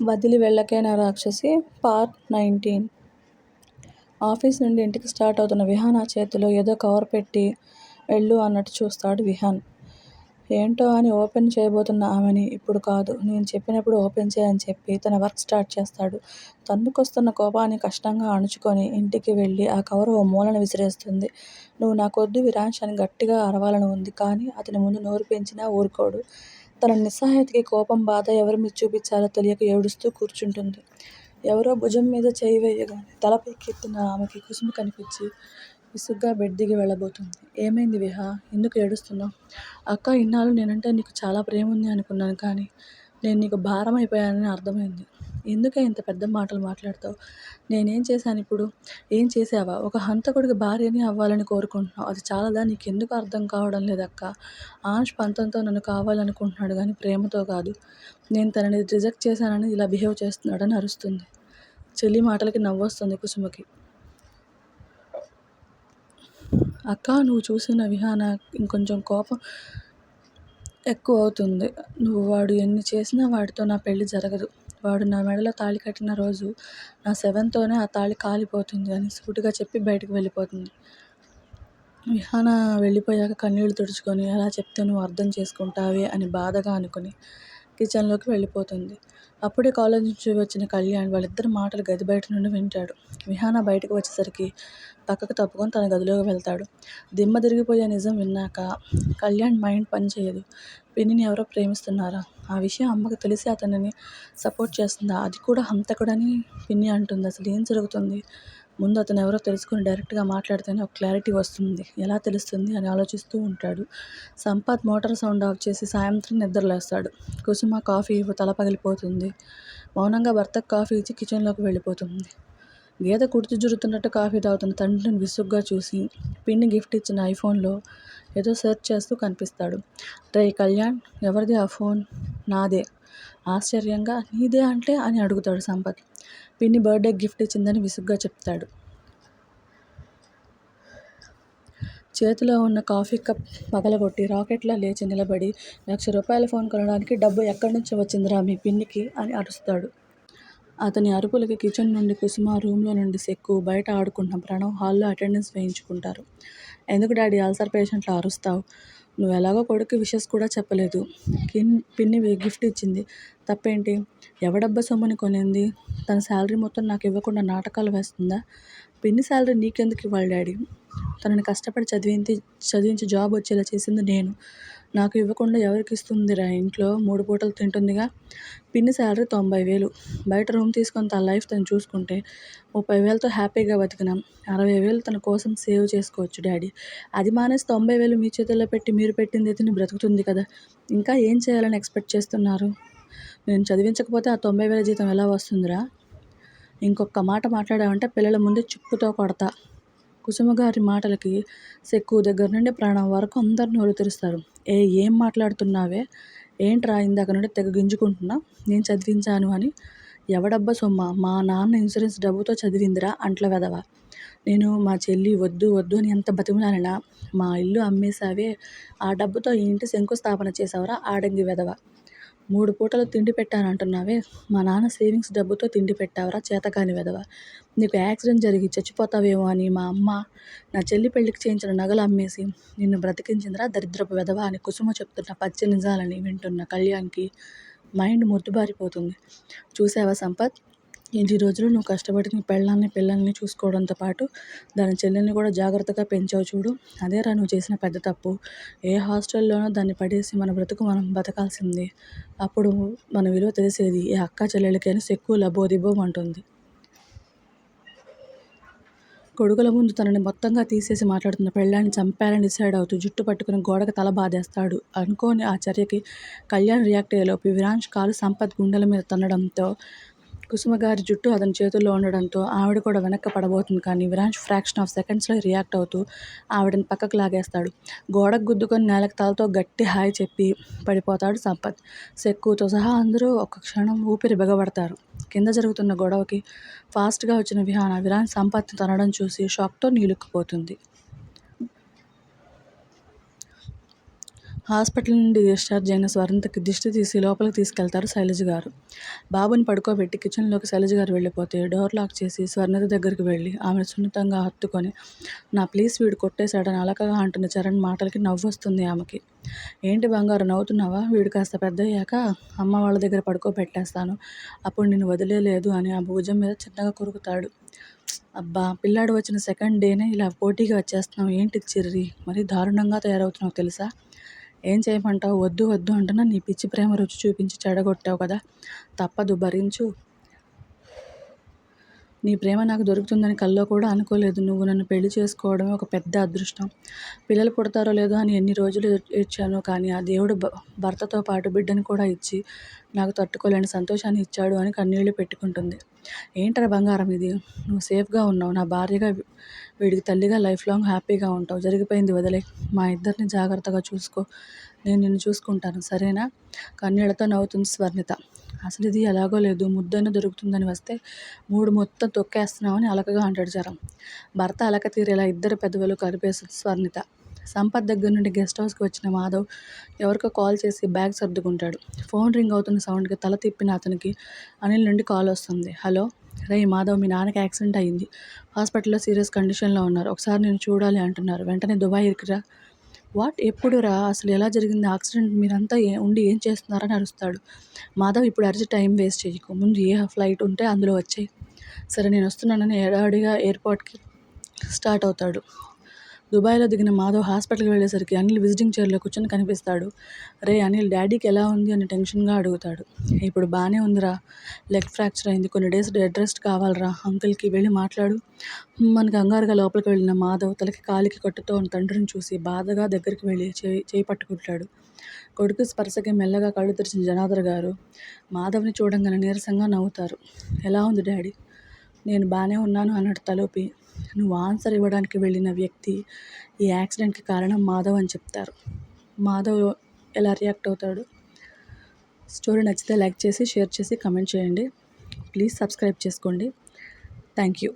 వదిలి వెళ్ళకేనా రాక్షసి part nineteen office నుండి ఇంటికి స్టార్ట్ అవుతున్న విహాన్ ఆ చేతిలో ఏదో కవర్ పెట్టి వెళ్ళు అన్నట్టు చూస్తాడు విహాన్. ఏంటో అని ఓపెన్ చేయబోతున్న ఆమెని ఇప్పుడు కాదు నేను చెప్పినప్పుడు ఓపెన్ చేయని చెప్పి తన వర్క్ స్టార్ట్ చేస్తాడు. తన్నుకొస్తున్న కోపాన్ని కష్టంగా అణుచుకొని ఇంటికి వెళ్ళి ఆ కవర్ ఓ మూలను విసిరేస్తుంది. నువ్వు నాకొద్దు కొద్ది అని గట్టిగా అరవాలని ఉంది కానీ అతని ముందు నోరు పెంచినా ఊరుకోడు. తన నిస్సహాయతకి కోపం బాధ ఎవరిమీద చూపించాలో తెలియక ఏడుస్తూ కూర్చుంటుంది. ఎవరో భుజం మీద చేయి వెయ్యగానే తల పైకెత్తిన ఆమెకి కుసుమ కనిపించి విసుగ్గా బెడ్ దిగి వెళ్ళబోతుంది. ఏమైంది విహా! ఎందుకు ఏడుస్తున్నావ్? అక్కా ఇన్నాళ్ళూ నేనంటే నీకు చాలా ప్రేమ ఉంది అనుకున్నాను కానీ నేను నీకు భారం అయిపోయానని అర్థమైంది. ఎందుకే ఇంత పెద్ద మాటలు మాట్లాడతావు నేనేం చేశాను ఇప్పుడు ఏం చేసావా ఒక హంతకుడికి భార్యని అవ్వాలని కోరుకుంటున్నావు అది చాలదా నీకెందుకు అర్థం కావడం లేదక్కా? ఆంష్ పంతంతో నన్ను కావాలనుకుంటున్నాడు కానీ ప్రేమతో కాదు. నేను తనని రిజెక్ట్ చేశానని ఇలా బిహేవ్ చేస్తున్నాడని అరుస్తుంది. చెల్లి మాటలకి నవ్వొస్తుంది కుసుమకి. అక్కా నువ్వు చూసిన విహాన ఇంకొంచెం కోపం ఎక్కువ అవుతుంది నువ్వు వాడు ఎన్ని చేసినా వాడితో నా పెళ్ళి జరగదు. వాడు నా మెడలో తాళి కట్టిన రోజు నా సెవెన్తోనే ఆ తాళి కాలిపోతుంది అని సూటిగా చెప్పి బయటికి వెళ్ళిపోతుంది. విహాన వెళ్ళిపోయాక కన్నీళ్ళు తుడుచుకొని ఎలా చెప్తే నువ్వు అర్థం చేసుకుంటావే అని బాధగా అనుకుని కిచెన్లోకి వెళ్ళిపోతుంది. అప్పుడే కాలేజ్ నుంచి వచ్చిన కళ్యాణ్ వాళ్ళిద్దరి మాటలు గది బయట నుండి వింటాడు. విహాన బయటకు వచ్చేసరికి పక్కకు తప్పుకొని తన గదిలోకి వెళ్తాడు. దిమ్మ తిరిగిపోయే నిజం విన్నాక కళ్యాణ్ మైండ్ పనిచేయదు పిన్నిని ఎవరో ప్రేమిస్తున్నారా? ఆ విషయం అమ్మకు తెలిసి అతనిని సపోర్ట్ చేస్తుందా? అది కూడా హంతకుడని పిన్ని అంటుంది. అసలు ఏం జరుగుతుంది? ముందు అతనెవరో తెలుసుకుని డైరెక్ట్గా మాట్లాడితేనే ఒక క్లారిటీ వస్తుంది. ఎలా తెలుస్తుంది? అని ఆలోచిస్తూ ఉంటాడు. సంపత్ మోటార్ సౌండ్ ఆఫ్ చేసి సాయంత్రం నిద్రలేస్తాడు. కుసుమ కాఫీ తల పగిలిపోతుంది. మౌనంగా భర్తకి కాఫీ ఇచ్చి కిచెన్లోకి వెళ్ళిపోతుంది. గేదె కుడితి జురుతున్నట్టు కాఫీ తాగుతున్న తండ్రిని విసుగ్గా చూసి పిన్ని గిఫ్ట్ ఇచ్చిన ఐఫోన్లో ఏదో సెర్చ్ చేస్తూ కనిపిస్తాడు. రే కళ్యాణ్! ఎవరిది ఆ ఫోన్? నాదే ఆశ్చర్యంగా నీదే అంటే అని అడుగుతాడు సంపత్. పిన్ని బర్త్డే గిఫ్ట్ ఇచ్చిందని విసుగ్గా చెప్తాడు. చేతిలో ఉన్న కాఫీ కప్ పగలగొట్టి రాకెట్లా లేచి నిలబడి లక్ష రూపాయల ఫోన్ కొనడానికి డబ్బు ఎక్కడ్నుంచి వచ్చిందిరా మీ పిన్నికి అని అరుస్తాడు. అతని అరుపులకి కిచెన్ నుండి కుసుమ, రూమ్లో నుండి సెక్కు, బయట ఆడుకుంటున్న ప్రణవ్ హాల్లో అటెండెన్స్ వేయించుకుంటారు. ఎందుకు డాడీ అల్సర్ పేషెంట్లు అరుస్తావు నువ్వు ఎలాగో కొడుకు విషెస్ కూడా చెప్పలేదు. పిన్ని గిఫ్ట్ ఇచ్చింది. తప్పేంటి? ఎవడబ్బా సొమ్ముని కొనింది? తన శాలరీ మొత్తం నాకు ఇవ్వకుండా నాటకాలు వేస్తుందా? పిన్ని శాలరీ నీకెందుకు ఇవ్వాలి డాడీ? తనని కష్టపడి చదివించి జాబ్ వచ్చేలా చేసింది నేను. నాకు ఇవ్వకుండా ఎవరికి ఇస్తుందిరా ఇంట్లో మూడు పూటలు తింటుందిగా. పిన్ని శాలరీ తొంభై వేలు. బయట రూమ్ తీసుకొని తన లైఫ్ తను చూసుకుంటే ముప్పై వేలతో హ్యాపీగా బతికినాం అరవై వేలు తన కోసం సేవ్ చేసుకోవచ్చు డాడీ. అది మానేసి తొంభై వేలు మీ చేతుల్లో పెట్టి మీరు పెట్టింది అయితే బ్రతుకుతుంది కదా. ఇంకా ఏం చేయాలని ఎక్స్పెక్ట్ చేస్తున్నారు? నేను చదివించకపోతే ఆ తొంభై వేల జీతం ఎలా వస్తుందిరా? ఇంకొక మాట మాట్లాడావంటే పిల్లల ముందు చెప్పుతో కొడతా. కుసుమగారి మాటలకి సెక్కు దగ్గర నుండి ప్రాణం వరకు అందరిని నోరు తెరుస్తారు. ఏం మాట్లాడుతున్నావే? ఏంట్రా ఇందాక నుండి తెగగించుకుంటున్నా నేను చదివించాను అని. ఎవడబ్బా సొమ్మా? మా నాన్న ఇన్సూరెన్స్ డబ్బుతో చదివిందిరా అంట్ల వెదవ నేను మా చెల్లి వద్దు వద్దు అని ఎంత బతిమలానినా మా ఇల్లు అమ్మేశావే ఆ డబ్బుతో ఇంటి శంకుస్థాపన చేశావురా ఆడంగి వెదవ మూడు పూటలు తిండి పెట్టానంటున్నావే మా నాన్న సేవింగ్స్ డబ్బుతో తిండి పెట్టావరా చేతకాని వెధవ. నీకు యాక్సిడెంట్ జరిగి చచ్చిపోతావేమో అని మా అమ్మ నా చెల్లి పెళ్ళికి చేయించిన నగలు అమ్మేసి నిన్ను బ్రతికించిందిరా దరిద్రపు వెధవ అని కుసుమ చెప్తున్న పచ్చి నిజాలని వింటున్న కళ్యాణ్కి మైండ్ మొద్దుబారిపోతుంది. చూశావా సంపత్! ఇన్ని రోజులు నువ్వు కష్టపడి నీ పెళ్ళాన్ని పిల్లల్ని చూసుకోవడంతో పాటు దాని చెల్లెల్ని కూడా జాగ్రత్తగా పెంచావు చూడు అదేరా నువ్వు చేసిన పెద్ద తప్పు. ఏ హాస్టల్లోనో దాన్ని పడేసి మన బ్రతుకు మనం బతకాల్సింది. అప్పుడు మన విలువ తెలిసేది ఏ అక్కా చెల్లెళ్ళకి అని సెక్కు లబోదిబోమంటుంది. కొడుకుల ముందు తనని మొత్తంగా తీసేసి మాట్లాడుతున్న పెళ్ళాన్ని చంపాలని డిసైడ్ అవుతూ జుట్టు పట్టుకుని గోడకు తల బాదేస్తాడు. అనుకోని ఆ చర్యకి కళ్యాణ్ రియాక్ట్ అయ్యేలోపు విరాంష్ కాలు సంపత్ గుండెల మీద తన్నడంతో కుసుమ గారి జుట్టు అతని చేతుల్లో ఉండడంతో ఆవిడ కూడా వెనక్కి పడబోతుంది కానీ విరాంష్ ఫ్రాక్షన్ ఆఫ్ సెకండ్స్లో రియాక్ట్ అవుతూ ఆవిడని పక్కకు లాగేస్తాడు. గోడకు గుద్దుకొని నేలకు తలతో గట్టి హాయ్ చెప్పి పడిపోతాడు సంపత్. సెక్కుతో సహా అందరూ ఒక క్షణం ఊపిరి బిగబడతారు కింద జరుగుతున్న గొడవకి ఫాస్ట్గా వచ్చిన విహాన విరాంష్ సంపత్ తనడం చూసి షాక్తో నీలుక్కుపోతుంది హాస్పిటల్ నుండి డిశ్చార్జ్ అయిన స్వర్ణతకి దిష్టి తీసి లోపలికి తీసుకెళ్తారు శైలజ గారు. బాబుని పడుకోబెట్టి కిచెన్లోకి శైలజ గారు వెళ్ళిపోతే డోర్ లాక్ చేసి స్వర్ణత దగ్గరికి వెళ్ళి ఆమెను సున్నితంగా హత్తుకొని నా ప్లీజ్ వీడు కొట్టేశాడని అలకగా అంటున్న చరణ్ మాటలకి నవ్వు వస్తుంది ఆమెకి. ఏంటి బంగారు నవ్వుతున్నావా? వీడు కాస్త పెద్ద అయ్యాక అమ్మ వాళ్ళ దగ్గర పడుకోబెట్టేస్తాను. అప్పుడు నిన్ను వదిలేదు అని ఆ భుజం మీద చిన్నగా కొరుకుతాడు. అబ్బా పిల్లాడు వచ్చిన సెకండ్ డేనే ఇలా పోటీగా వచ్చేస్తున్నావు. ఏంటి చిర్రి? మరి దారుణంగా తయారవుతున్నావు తెలుసా? ఏం చేయమంటావు? వద్దు వద్దు అంటున్నా. నీ పిచ్చి ప్రేమ రుచి చూపించి చెడగొట్టావు కదా. తప్పదు భరించు. నీ ప్రేమ నాకు దొరుకుతుందని కల్లో కూడా అనుకోలేదు. నువ్వు నన్ను పెళ్ళి చేసుకోవడమే ఒక పెద్ద అదృష్టం. పిల్లలు పుడతారో లేదో అని ఎన్ని రోజులు ఇచ్చానో కానీ ఆ దేవుడు భర్తతో పాటు బిడ్డను కూడా ఇచ్చి నాకు తట్టుకోలేని సంతోషాన్ని ఇచ్చాడు అని కన్నీళ్ళు పెట్టుకుంటుంది. ఏంటరా బంగారం ఇది? నువ్వు సేఫ్గా ఉన్నావు. నా భార్యగా వీడికి తల్లిగా లైఫ్ లాంగ్ హ్యాపీగా ఉంటావు. జరిగిపోయింది వదిలే. మా ఇద్దరిని జాగ్రత్తగా చూసుకో. నేను నిన్ను చూసుకుంటాను. సరేనా? కన్నీళ్ళతో నవ్వుతుంది స్వర్ణిత. అసలు ఇది ఎలాగో లేదు. ముద్దైనా దొరుకుతుందని వస్తే మూడు మొత్తం తొక్కేస్తున్నామని అలకగా అంటాడు జరం. భర్త అలక తీరేలా ఇద్దరు పెద్దవాళ్ళు కలిపేస్తుంది స్వర్ణిత. సంపత్ దగ్గర నుండి గెస్ట్ హౌస్కి వచ్చిన మాధవ్ ఎవరికో కాల్ చేసి బ్యాగ్ సర్దుకుంటాడు. ఫోన్ రింగ్ అవుతున్న సౌండ్కి తల తిప్పిన అతనికి అనిల్ నుండి కాల్ వస్తుంది. హలో? రే మాధవ్ మీ నాన్నకి యాక్సిడెంట్ అయ్యింది హాస్పిటల్లో సీరియస్ కండిషన్లో ఉన్నారు. ఒకసారి నేను చూడాలి అంటున్నారు. వెంటనే దుబాయ్ ఇరికిరా వాట్? ఎప్పుడురా? అసలు ఎలా జరిగింది? యాక్సిడెంట్ మీరంతా ఏ ఉండి ఏం చేస్తున్నారని అరుస్తాడు. మాధవ్ ఇప్పుడు అరిచి టైం వేస్ట్ చేయకు. ముందు ఏ ఫ్లైట్ ఉంటే అందులో వచ్చాయి. సరే నేను వస్తున్నానని ఎడాడిగా ఎయిర్పోర్ట్కి స్టార్ట్ అవుతాడు. దుబాయ్లో దిగిన మాధవ్ హాస్పిటల్కి వెళ్ళేసరికి అనిల్ విజిటింగ్ చైర్లో కూర్చొని కనిపిస్తాడు. రే అనిల్ డాడీకి ఎలా ఉంది? అని టెన్షన్గా అడుగుతాడు. ఇప్పుడు బాగానే ఉందిరా. లెగ్ ఫ్రాక్చర్ అయింది. కొన్ని డేస్ బెడ్ రెస్ట్ కావాలరా. అంకుల్కి వెళ్ళి మాట్లాడు. మనకి కంగారుగా లోపలికి వెళ్ళిన మాధవ్ తలకి కాలికి కట్టుతో ఉన్న తండ్రిని చూసి బాధగా దగ్గరికి వెళ్ళి చేయి చేయి పట్టుకుంటాడు. కొడుకు స్పర్శకి మెల్లగా కళ్ళు తెరిచిన జనార్దన్ గారు మాధవ్ని చూడంగానే నీరసంగా నవ్వుతారు. ఎలా ఉంది డాడీ? నేను బాగానే ఉన్నాను అన్నట్టు తలోపి. నువ్వు ఆన్సర్ ఇవ్వడానికి వెళ్ళిన వ్యక్తి ఈ యాక్సిడెంట్కి కారణం మాధవ్ అని చెప్తారు. మాధవ్ ఎలా రియాక్ట్ అవుతాడు? స్టోరీ నచ్చితే లైక్ చేసి షేర్ చేసి కమెంట్ చేయండి. ప్లీజ్ సబ్స్క్రైబ్ చేసుకోండి. Thank you.